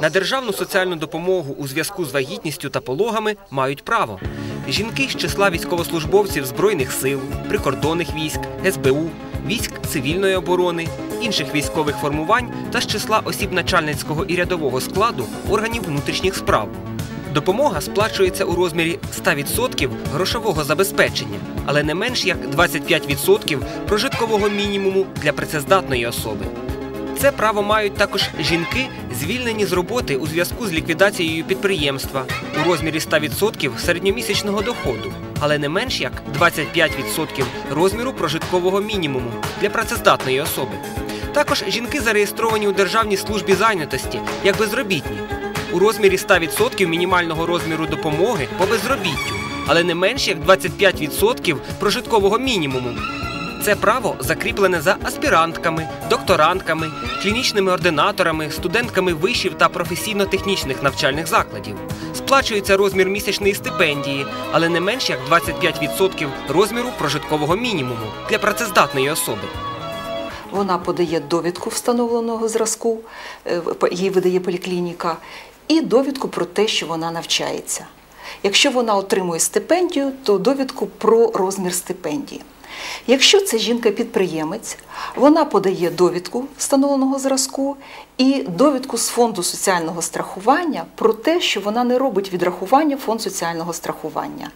На державну соціальну допомогу у зв'язку з вагітністю та пологами мають право. Жінки з числа військовослужбовців Збройних сил, прикордонних військ, СБУ, військ цивільної оборони, інших військових формувань та з числа осіб начальницького і рядового складу органів внутрішніх справ. Допомога сплачується у розмірі 100% грошового забезпечення, але не менш як 25% прожиткового мінімуму для працездатної особи. Це право мають також жінки, звільнені з роботи у зв'язку з ліквідацією підприємства у розмірі 100% середньомісячного доходу, але не менш як 25% розміру прожиткового мінімуму для працездатної особи. Також жінки зареєстровані у Державній службі зайнятості як безробітні у розмірі 100% мінімального розміру допомоги по безробіттю, але не менш як 25% прожиткового мінімуму. Це право закріплене за аспірантками, докторантками, клінічними ординаторами, студентками вишів та професійно-технічних навчальних закладів. Сплачується розмір місячної стипендії, але не менш як 25% розміру прожиткового мінімуму для працездатної особи. Вона подає довідку встановленого зразку, е, їй видає поліклініка, і довідку про те, що вона навчається. Якщо вона отримує стипендію, то довідку про розмір стипендії. Якщо це жінка-підприємець, вона подає довідку встановленого зразку і довідку з фонду соціального страхування про те, що вона не робить відрахування в фонд соціального страхування.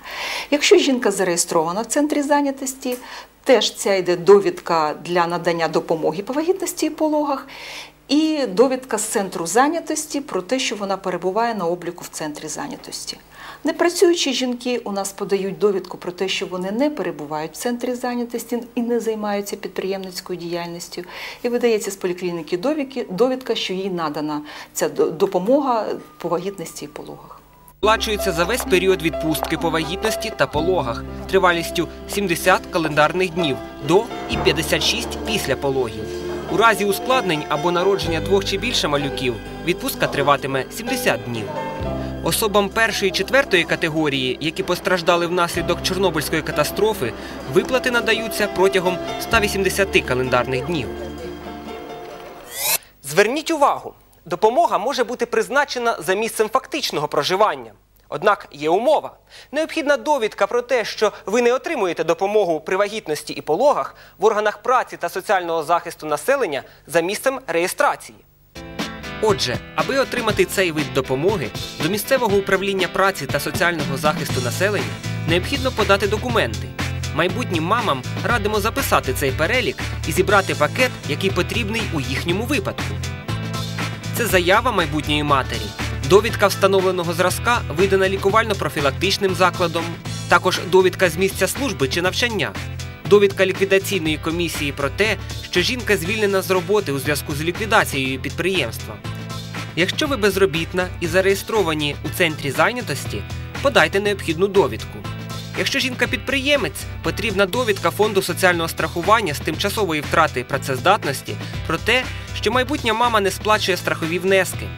Якщо жінка зареєстрована в центрі зайнятості, теж ця йде довідка для надання допомоги по вагітності і пологах. І довідка з центру зайнятості про те, що вона перебуває на обліку в центрі зайнятості. Непрацюючі жінки у нас подають довідку про те, що вони не перебувають в центрі зайнятості і не займаються підприємницькою діяльністю. І видається з поліклініки довідка, що їй надана ця допомога по вагітності і пологах. Сплачується за весь період відпустки по вагітності та пологах тривалістю 70 календарних днів до і 56 після пологів. У разі ускладнень або народження двох чи більше малюків відпустка триватиме 70 днів. Особам першої четвертої категорії, які постраждали внаслідок Чорнобильської катастрофи, виплати надаються протягом 180 календарних днів. Зверніть увагу, допомога може бути призначена за місцем фактичного проживання. Однак є умова. Необхідна довідка про те, що ви не отримуєте допомогу при вагітності і пологах в органах праці та соціального захисту населення за місцем реєстрації. Отже, аби отримати цей вид допомоги, до місцевого управління праці та соціального захисту населення необхідно подати документи. Майбутнім мамам радимо записати цей перелік і зібрати пакет, який потрібний у їхньому випадку. Це заява майбутньої матері, довідка встановленого зразка, видана лікувально-профілактичним закладом, також довідка з місця служби чи навчання, довідка ліквідаційної комісії про те, що жінка звільнена з роботи у зв'язку з ліквідацією підприємства. Якщо ви безробітна і зареєстровані у центрі зайнятості, подайте необхідну довідку. Якщо жінка-підприємець, потрібна довідка фонду соціального страхування з тимчасової втрати працездатності про те, що майбутня мама не сплачує страхові внески.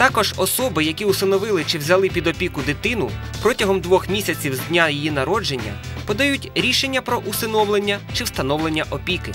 Також особи, які усиновили чи взяли під опіку дитину протягом двох місяців з дня її народження, подають рішення про усиновлення чи встановлення опіки.